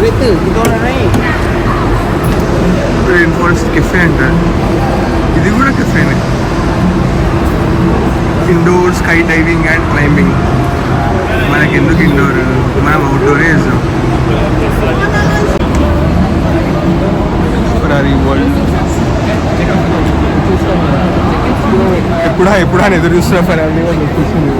Orang naik. Rain forest cafe అంట ఇది కూడా కెఫేనే indoor sky diving and climbing మనకి ఎందుకు ఇండోర్ మనం అవుట్డోరే వేసాం ఫెరారీ వరల్డ్ ఎప్పుడా ఎప్పుడా ఎదురు చూస్తున్నా ఫెరారీ వాళ్ళు కూర్చుంది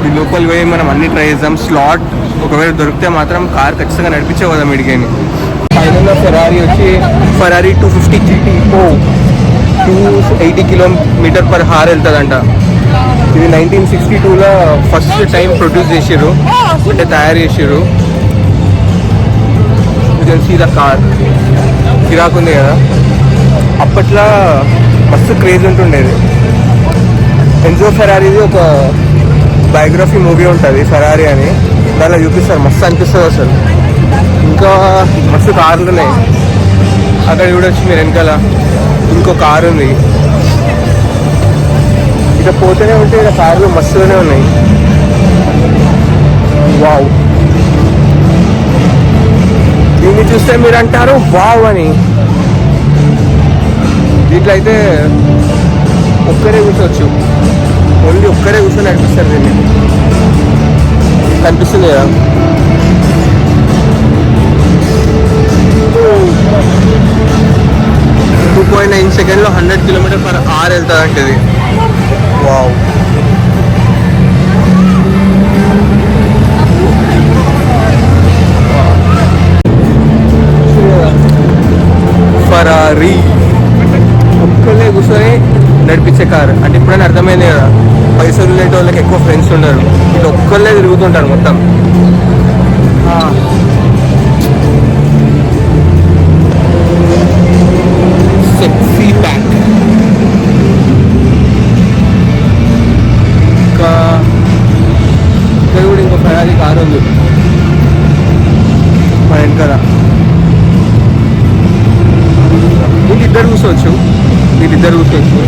ఈ లోపల పోయి మనం అన్ని ట్రై చేద్దాం. స్లాట్ ఒకవేళ దొరికితే మాత్రం కార్ ఖచ్చితంగా నడిపించే పోదాం ఇడికేని ఫైనల్లో ఫెరారీ వచ్చి Ferrari two fifty GT O two eighty kilometre per hour వెళ్తుందంట. ఇది నైన్టీన్ సిక్స్టీ టూలో ఫస్ట్ టైం ప్రొడ్యూస్ చేసిర్రు. అంటే తయారు చేసిర్రు. సీ ద కార్ కిరాకుంది కదా. అప్పట్లో మస్తు క్రేజ్ ఉంటుండేది. ఎన్జో ఫెరారీది ఒక బయోగ్రఫీ మూవీ ఉంటుంది ఫెరారీ అని. దానిలో చూపిస్తారు. మస్తు అనిపిస్తుంది అసలు. ఇంకా మస్తు కార్లు ఉన్నాయి అక్కడ చూడొచ్చు మీరు వెనకాల. ఇంకో కారు ఉంది ఇక పోతూనే ఉంటే ఇక కార్లు మస్తుగానే ఉన్నాయి. వావ్. దీన్ని చూస్తే మీరు అంటారు వావ్ అని. దీంట్లో అయితే ఒక్కరే కూర్చోవచ్చు. ఓన్లీ ఒక్కరే కూర్చొని నడిపిస్తారు దీన్ని. కనిపిస్తుంది కదా. టూ పాయింట్ నైన్ సెకండ్లో హండ్రెడ్ కిలోమీటర్ పర్ అవర్ వెళ్తుంది ఇది వావ్. వీళ్ళిద్దరు కూర్చోవచ్చు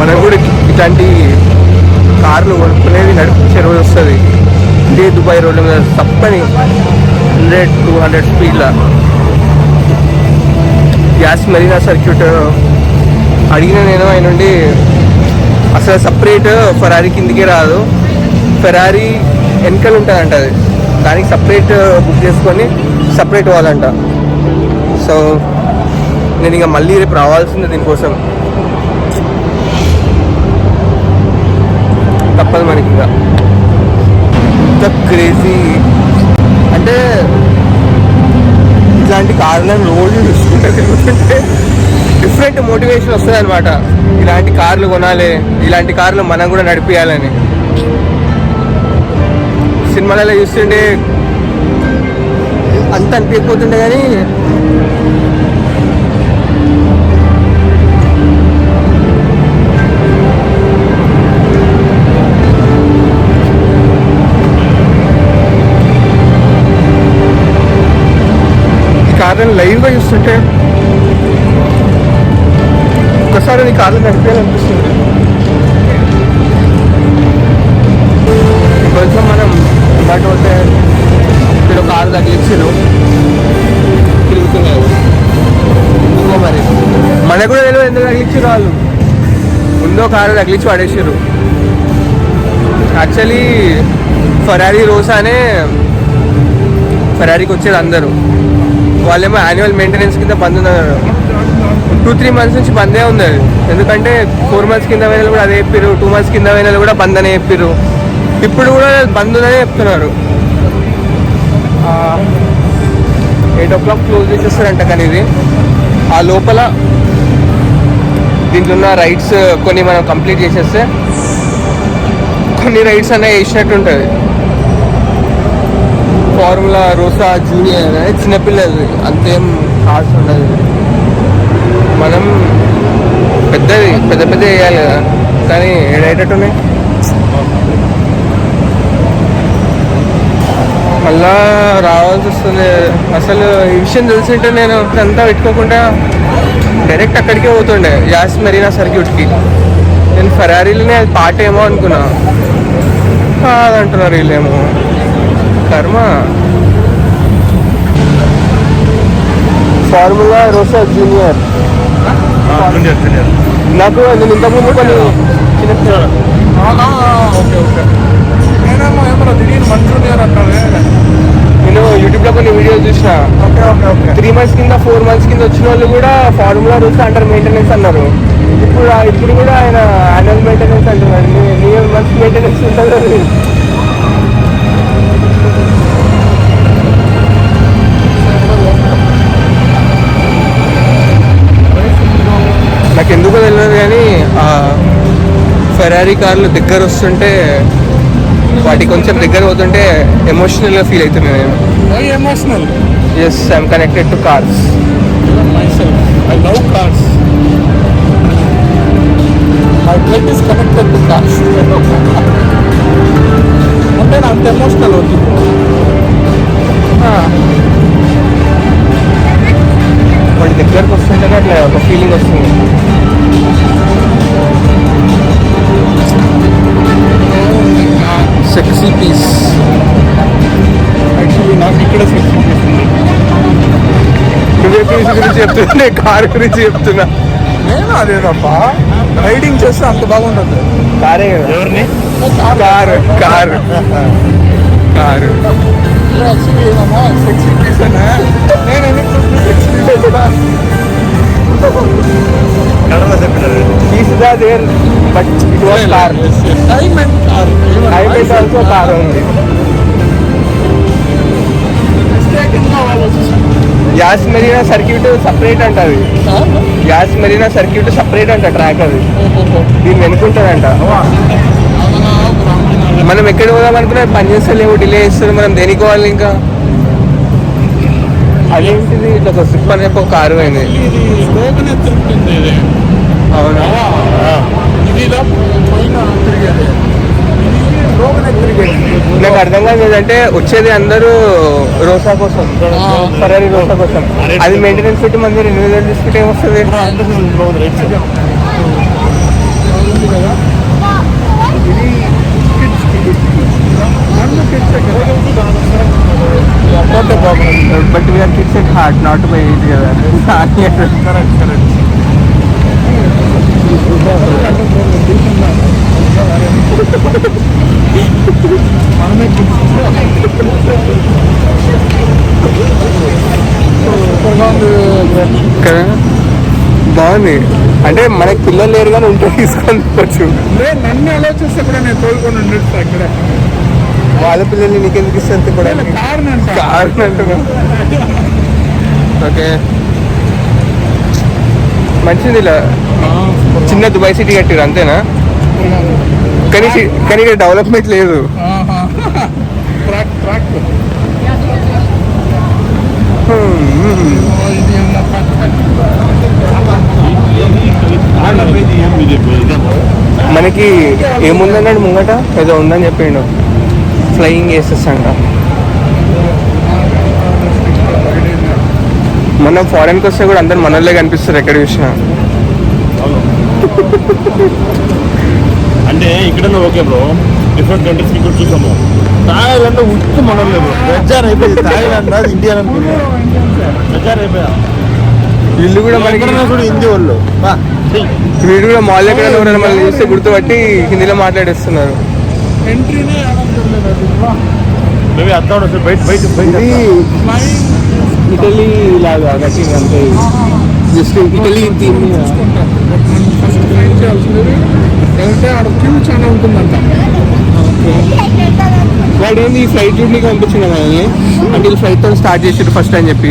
మనకు కూడా ఇట్లాంటి కార్లు కొనుక్కునేది నడిపించే రోజు వస్తుంది. ఇదే దుబాయ్ రోడ్ల మీద తప్పని హండ్రెడ్ టూ హండ్రెడ్ స్పీడ్లో గ్యాస్ మెరీనా సర్క్యూట్. అడిగిన నేను ఆయన నుండి అసలు సపరేట్ ఫెరారీ కిందికే రాదు. ఫెరారీ వెనకలు ఉంటుందంట అది. దానికి సపరేట్ uh, బుక్ చేసుకొని సపరేట్ పోవాలంట సో నేను ఇంకా మళ్ళీ రేపు రావాల్సిందే దీనికోసం. తప్పదు మనకి ఇంకా. ఇంత క్రేజీ అంటే ఇట్లాంటి కార్లను రోజు చూసుకుంటే తిరుగుతుంటే డిఫరెంట్ మోటివేషన్ వస్తుంది అనమాట ఇలాంటి కార్లు కొనాలి ఇలాంటి కార్లు మనం కూడా నడిపించాలని సినిమాలలో చూస్తుంటే అంత అనిపించకపోతుండే కానీ ఈ కార్లను లైవ్గా చూస్తుంటే ఒక్కసారి నీ కార్లు కనిపించాలనిపిస్తుంది ఇలాంటి పోతే ఇక్కడ కారు తగిలించారు. తిరుగుతున్నారు ఇంకో మరి. మనకు కూడా తెలియదు ఎందుకు తగిలించారు వాళ్ళు. ముందో కారు తగిలించి పడేసారు యాక్చువల్లీ ఫెరారీ రోసానే ఫెరారీకి వచ్చేది అందరూ. వాళ్ళేమో యాన్యువల్ మెయింటెనెన్స్ కింద బంద్ ఉన్నారు. టూ త్రీ మంత్స్ నుంచి బందే ఉంది ఎందుకంటే ఫోర్ మంత్స్ కింద పోయిన కూడా అదే చెప్పారు టూ మంత్స్ కింద పోయిన కూడా బంద్ అనే చెప్పారు ఇప్పుడు కూడా బంద్ ఉందని చెప్తున్నారు ఎయిట్ ఓ క్లాక్ క్లోజ్ చేసేస్తారంట కానీ ఇది. ఆ లోపల దీంట్లో ఉన్న రైడ్స్ కొన్ని మనం కంప్లీట్ చేసేస్తే కొన్ని రైడ్స్ అనేవి వేసినట్టు ఉంటుంది. ఫార్ములా రోసా జూనియర్ అనేది చిన్నపిల్లలు అంతేం కార్స్ ఉండదు. మనం పెద్దది పెద్ద పెద్ద వేయాలి కదా. కానీ ఏడేటట్టున్నాయి ఉన్నాయి మళ్ళా రావాల్సి వస్తుంది. అసలు ఈ విషయం తెలిసింటే నేను అంతా పెట్టుకోకుండా డైరెక్ట్ అక్కడికే పోతుండే. యాస్ మెరీనా సర్క్యూట్కి. నేను ఫెరారీలోనే అది పాట ఏమో అనుకున్నా. కాదంటున్నారు వీళ్ళేమో. కర్మ. Formula Rossa junior. నాకు నేను ఇంతకుముందు కొన్ని చిన్న ఓకే ఓకే. జూనియర్ అంటానే నేను యూట్యూబ్లో కొన్ని వీడియోస్ చూసిన. Okay okay okay. Three months కింద ఫోర్ మంత్స్ కింద వచ్చిన వాళ్ళు కూడా ఫార్ములా రూల్స్ అంటారు మెయింటెనెన్స్ అన్నారు. ఇప్పుడు ఇప్పుడు కూడా ఆయన యాన్యువల్ మెయింటెనెన్స్ అంటున్నాడు నీ- నీ మంత్స్ మెయింటెనెన్స్ ఉంటుంది. నాకు ఎందుకో తెలియదు కానీ ఆ ఫెరారీ కార్లు దగ్గర వస్తుంటే వాటి కొంచెం దగ్గర పోతుంటే ఎమోషనల్గా ఫీల్ అవుతున్నాను నేను why emotional yes I'm connected to cars myself I love cars my blood is connected to cars అంటే నా అంత ఎమోషనల్ అవుతుంది వాటి దగ్గరకు వస్తుంటే అట్లా ఒక ఫీలింగ్ వస్తుంది నువ్వే పీస్ గురించి చెప్తున్నా కార్ గురించి చెప్తున్నా. నేను అదే తప్ప రైడింగ్ చేస్తే అంత బాగుంటుంది కారే కదా. ఎవరిని? Car car. కారు. యాక్చువల్లీ ఏమమ్మా సెక్సీ పీస్ అనే నేను ఎందుకు sexy piece piece the there but it was car time and car I mean also car ఉంది యాస్ మెరీనా సర్క్యూట్ సపరేట్ అంట అది. యాస్ మెరీనా సర్క్యూట్ సపరేట్ అంట ట్రాక్ అది. దీన్ని వెనుకుంటుందంట. మనం ఎక్కడ పోదాం అనుకున్నా పని చేస్తలేము డిలే చేస్తారు మనం దేనికి పోవాలి ఇంకా? అదేంటిది? ఇట్లా ఒక సిప్ అనే ఒక కారు అయింది అవునా? నాకు అర్థం కాదు ఏంటంటే వచ్చేది అందరూ రోసా కోసం. ఫరారీ రోసా కోసం. అది మెయింటెనెన్స్ పెట్టి మంది రెండు వేలు తీసుకుంటే ఏమొస్తుంది? But we're kids at heart not by it కదా కరెక్ట్ కరెక్ట్ మనమే కదా బాగుంది. అంటే మనకి పిల్లలు లేరు కానీ ఉంటే తీసుకొని పోవచ్చు. లేదు నన్ను ఆలోచిస్తే కూడా నేను తోలుకొని ఉండొచ్చు అక్కడ. వాళ్ళ పిల్లల్ని నీకెందుకు ఇస్తుంది కూడా? కారణం అంటున్నా ఓకే. మంచిది ఇలా. చిన్న దుబాయ్ సిటీ కట్టారు అంతేనా? కానీ కానీ ఇక్కడ డెవలప్మెంట్ లేదు. మనకి ఏముందన్నాడు ముంగట? ఏదో ఉందని చెప్పిండు. ఫ్లయింగ్ ఏసెస్ అంట. మనం ఫారెన్కి వస్తే కూడా అందరు మనల్లే కనిపిస్తారు ఎక్కడ చూసినా. అంటే ఇక్కడ ఓకే బ్రో. డిఫరెంట్ కంట్రీస్ని కూడా చూసాము. థాయిలాండ్ ఉత్తు మనం లేదు. బెజార్ అయిపోయింది. థాయిలాండ్ అది ఇండియా అనుకున్నా బెజార్ అయిపోయా? వీళ్ళు కూడా మనకి కూడా హిందీ వాళ్ళు. వీళ్ళు కూడా మాల్ ఎక్కడ ఎవరైనా మనల్ని చూస్తే గుర్తుపట్టి హిందీలో మాట్లాడేస్తున్నారు. ఎంట్రీనే మేబీ అర్థం అవ్వదు. బయట బయట బయట ఇది ఇటలీ లాగా అంతే. Just Italy theme first flight చేయాల్సింది వాడు క్యూ చాలా ఉంటుందంట. వాడు ఏంది ఈ ఫ్లైట్ చూడడానికి పంపించిన మనల్ని అంటే ఈ ఫ్లైట్తో స్టార్ట్ చేసారు ఫస్ట్ అని చెప్పి.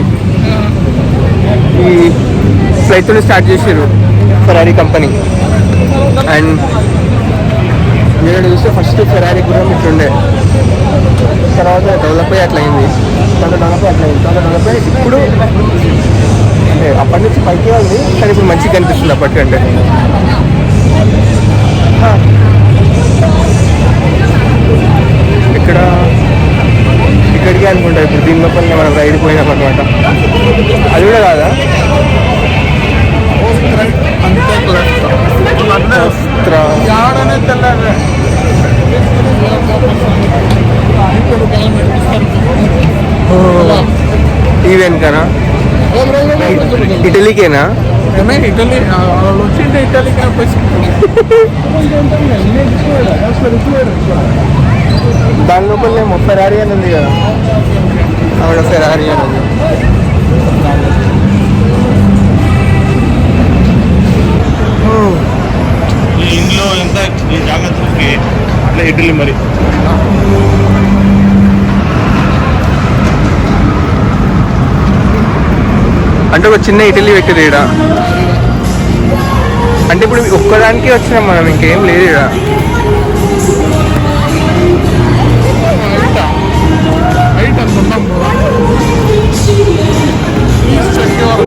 ఈ ఫ్లైట్తో స్టార్ట్ చేసారు ఫెరారీ కంపెనీ. అండ్ నేను చూస్తే ఫస్ట్ ఫెరారీ గురం ఇట్లుండే. తర్వాత డెవలప్ అయ్యి అట్లా అయింది. తర్వాత డెవలప్ అయ్యి అట్లా అయింది. తర్వాత డెవలప్ అయ్యి ఇప్పుడు అంటే అప్పటి నుంచి పైకి ఉంది కానీ ఇప్పుడు మంచిగా కనిపిస్తుంది అప్పటికంటే. ఇక్కడ ఇక్కడికి అనుకుంటా ఇప్పుడు దీని లోపల మనం రైడ్ పోయినాం అనమాట అది కూడా కాదా? ఈ కదా ఇటలీకేనా? ఇటలీ వచ్చింటే ఇటలీ దాని లోపల ఫెరారీ అని ఉంది కదా. ఆవిడ ఫెరారీ అని ఉంది. ఈ ఇంట్లో ఎంత ఈ జాగ్రత్తకి అట్లా ఇడ్లీ మరి. అంటే ఒక చిన్న ఇటలీ పెట్టారు ఈడ. అంటే ఇప్పుడు ఒక్కదానికి వచ్చినాం మనం ఇంకేం లేదు ఈడ.